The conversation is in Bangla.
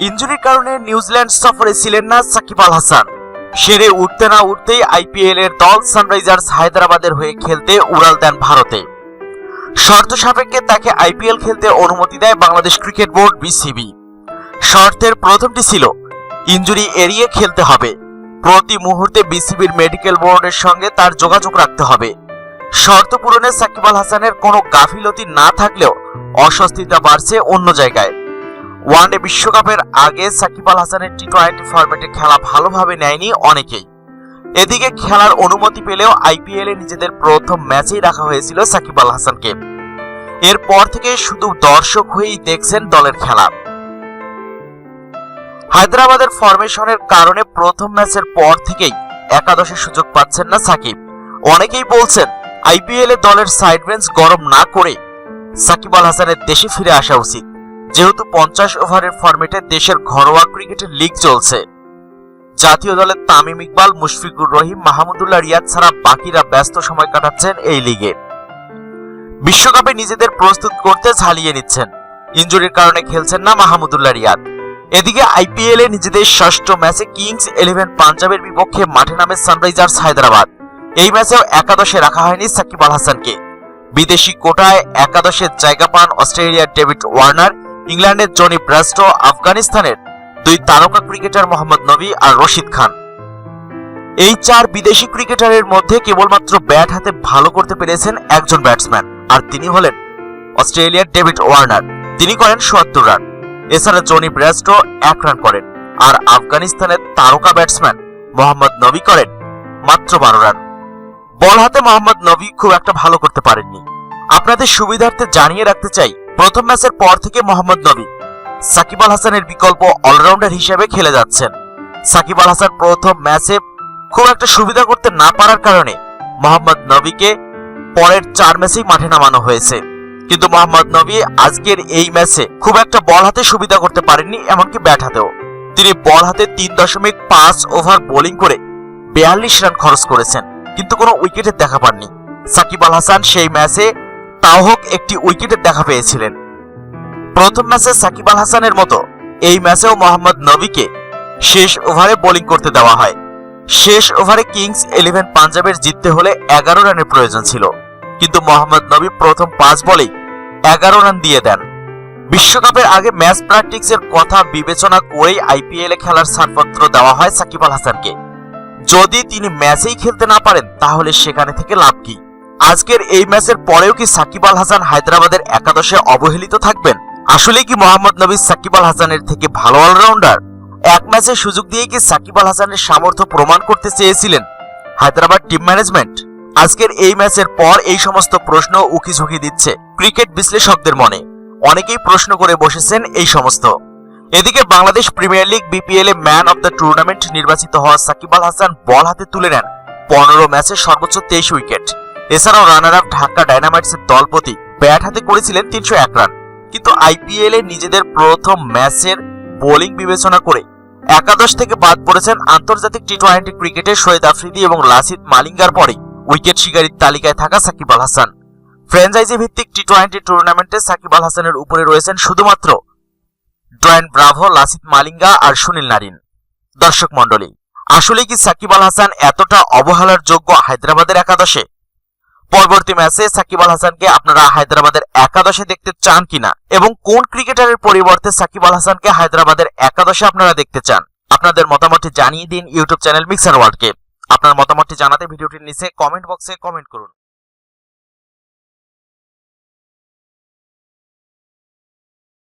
ইঞ্জুরির কারণে নিউজিল্যান্ড সফরে ছিলেন না সাকিব আল হাসান। সেরে উঠতে না উঠতেই আইপিএল এর দল সানরাইজার্স হায়দ্রাবাদের হয়ে খেলতে উড়াল দেন ভারতে। শর্ত সাপেক্ষে তাকে আইপিএল খেলতে অনুমতি দেয় বাংলাদেশ ক্রিকেট বোর্ড বিসিবি। শর্তের প্রথমটি ছিল, ইঞ্জুরি এড়িয়ে খেলতে হবে। প্রতি মুহূর্তে বিসিবির মেডিকেল বোর্ডের সঙ্গে তার যোগাযোগ রাখতে হবে। শর্ত পূরণে সাকিব আল হাসানের কোনো গাফিলতি না থাকলেও অস্বস্তিতা বাড়ছে অন্য জায়গায়। ওয়ানডে বিশ্বকাপের আগে সাকিব আল হাসানের টি টোয়েন্টি ফরম্যাটে খেলা ভালোভাবে নেয়নি অনেকেই। এদিকে খেলার অনুমতি পেলেও আইপিএল নিজেদের প্রথম ম্যাচেই রাখা হয়েছিল সাকিব আল হাসানকে। এরপর থেকে শুধু দর্শক হয়েই দেখছেন দলের খেলা। হায়দ্রাবাদের ফরমেশনের কারণে প্রথম ম্যাচের পর থেকেই একাদশে সুযোগ পাচ্ছেন না সাকিব। অনেকেই বলছেন আইপিএল দলের সাইড বেঞ্চ গরম না করে সাকিব আল হাসানের দেশে ফিরে আসা উচিত। যেহেতু পঞ্চাশ ওভারের ফরম্যাটে দেশের ঘরোয়া ক্রিকেটের লিগ চলছে। জাতীয় দলের তামিম ইকবাল, মুশফিকুর রহিম, মাহমুদুল্লাহ রিয়াদ ছাড়া বাকিরা ব্যস্ত সময় কাটাচ্ছেন এই লিগে বিশ্বকাপে নিজেদের প্রস্তুত করতে ঝালিয়ে নিচ্ছেন। ইঞ্জুরির কারণে খেলছেন না মাহমুদুল্লাহ রিয়াদ। এদিকে আইপিএল এ নিজেদের ষষ্ঠ ম্যাচে কিংস ইলেভেন পাঞ্জাবের বিপক্ষে মাঠে নামে সানরাইজার্স হায়দ্রাবাদ। এই ম্যাচেও একাদশে রাখা হয়নি সাকিব আল হাসানকে। বিদেশি কোটায় একাদশের জায়গা পান অস্ট্রেলিয়ার ডেভিড ওয়ার্নার। ইংল্যান্ডের জনি ব্রাস্টো আফগানিস্তানের দুই তারকা ক্রিকেটার মোহাম্মদ নবী আর রশিদ খান। এই চার বিদেশি ক্রিকেটারের মধ্যে কেবলমাত্র ব্যাট হাতে ভালো করতে পেরেছেন একজন ব্যাটসম্যান, আর তিনি হলেন অস্ট্রেলিয়ার ডেভিড ওয়ার্নার। তিনি করেন সোয়াত্তর রান। এছাড়া জনি ব্রাস্টো এক রান করেন, আর আফগানিস্তানের তারকা ব্যাটসম্যান মোহাম্মদ নবী করেন মাত্র বারো রান। বল হাতে মোহাম্মদ নবী খুব একটা ভালো করতে পারেননি। আপনাদের সুবিধার্থে জানিয়ে রাখতে চাই প্রথম ম্যাচের পর থেকে মোহাম্মদ নবী, সাকিব আল হাসানের বিকল্প অলরাউন্ডার হিসেবে খেলে যাচ্ছেন। সাকিব আল হাসান প্রথম ম্যাচে খুব একটা সুবিধা করতে না পারার কারণে মোহাম্মদ নবীকে পরের চার ম্যাচেই মাঠে নামানো হয়েছে। কিন্তু মোহাম্মদ নবী আজকের এই ম্যাচে খুব একটা বল হাতে সুবিধা করতে পারেননি, এমনকি ব্যাট হাতেও। তিনি বল হাতে তিন দশমিক পাঁচ ওভার বোলিং করে বিয়াল্লিশ রান খরচ করেছেন, কিন্তু কোনো উইকেটের দেখা পাননি। সাকিব আল হাসান সেই ম্যাচে তাও হোক একটি উইকেটের দেখা পেয়েছিলেন। প্রথম ম্যাচে সাকিব আল হাসানের মতো এই ম্যাচেও মোহাম্মদ নবীকে শেষ ওভারে বোলিং করতে দেওয়া হয়। শেষ ওভারে কিংস ইলেভেন পাঞ্জাবের জিততে হলে এগারো রানের প্রয়োজন ছিল। কিন্তু মোহাম্মদ নবী প্রথম পাঁচ বলেই এগারো রান দিয়ে দেন। বিশ্বকাপের আগে ম্যাচ প্র্যাকটিসের কথা বিবেচনা করেই আইপিএল খেলার ছাড়পত্র দেওয়া হয় সাকিব আল হাসানকে। যদি তিনি ম্যাচেই খেলতে না পারেন, তাহলে সেখানে থেকে লাভ কি? আজকের এই ম্যাচের পরেও কি সাকিব আল হাসান হায়দ্রাবাদের একাদশে অবহেলিত থাকবেন? আসলে কি মোহাম্মদ নবী সাকিব আল হাসানের থেকে ভালো অলরাউন্ডার? এক ম্যাচে সুযোগ দিয়ে কি সাকিব আল হাসানের সামর্থ্য প্রমাণ করতে চেয়েছিলেন হায়দ্রাবাদ টিম ম্যানেজমেন্ট? আজকের এই ম্যাচের পর এই সমস্ত প্রশ্ন উকি ঝুঁকি দিচ্ছে ক্রিকেট বিশ্লেষকদের মনে। অনেকেই প্রশ্ন করে বসেছেন এই সমস্ত। এদিকে বাংলাদেশ প্রিমিয়ার লিগ বিপিএল এ ম্যান অব দ্য টুর্নামেন্ট নির্বাচিত হওয়া সাকিব আল হাসান বল হাতে তুলে নেন। পনেরো ম্যাচে সর্বোচ্চ তেইশ উইকেট। এছাড়াও রানার আপ ঢাকা ডায়নামাইটসের দলপতি ব্যাট হাতে করেছিলেন তিনশো এক রান কিন্তু আইপিএল নিজেদের প্রথম ম্যাচের বোলিং বিবেচনা করে একাদশ থেকে বাদ পড়েছেন আন্তর্জাতিক টি টোয়েন্টি ক্রিকেটে শহীদ আফ্রিদি এবং লাসিত মালিঙ্গার পরেই উইকেট শিকারীর তালিকায় থাকা সাকিব আল হাসান। ফ্র্যাঞ্চাইজি ভিত্তিক টি টোয়েন্টি টুর্নামেন্টে সাকিব আল হাসানের উপরে রয়েছেন শুধুমাত্র ড্রয়েন ব্রাভো লাসিত মালিঙ্গা আর সুনীল নারিন। দর্শক মন্ডলী আসলে কি সাকিব আল হাসান এতটা অবহেলার যোগ্য হায়দ্রাবাদের একাদশে? পরবর্তী ম্যাচে সাকিব আল হাসানকে আপনারা হায়দ্রাবাদের একাদশে দেখতে চান কিনা? এবং কোন ক্রিকেটারের পরিবর্তে সাকিব আল হাসানকে হায়দ্রাবাদের একাদশে আপনারা দেখতে চান? আপনাদের মতামতটি জানিয়ে দিন ইউটিউব চ্যানেল মিক্সার ওয়ার্ল্ডকে। আপনার মতামতটি জানাতে ভিডিওটির নিচে কমেন্ট বক্সে কমেন্ট করুন।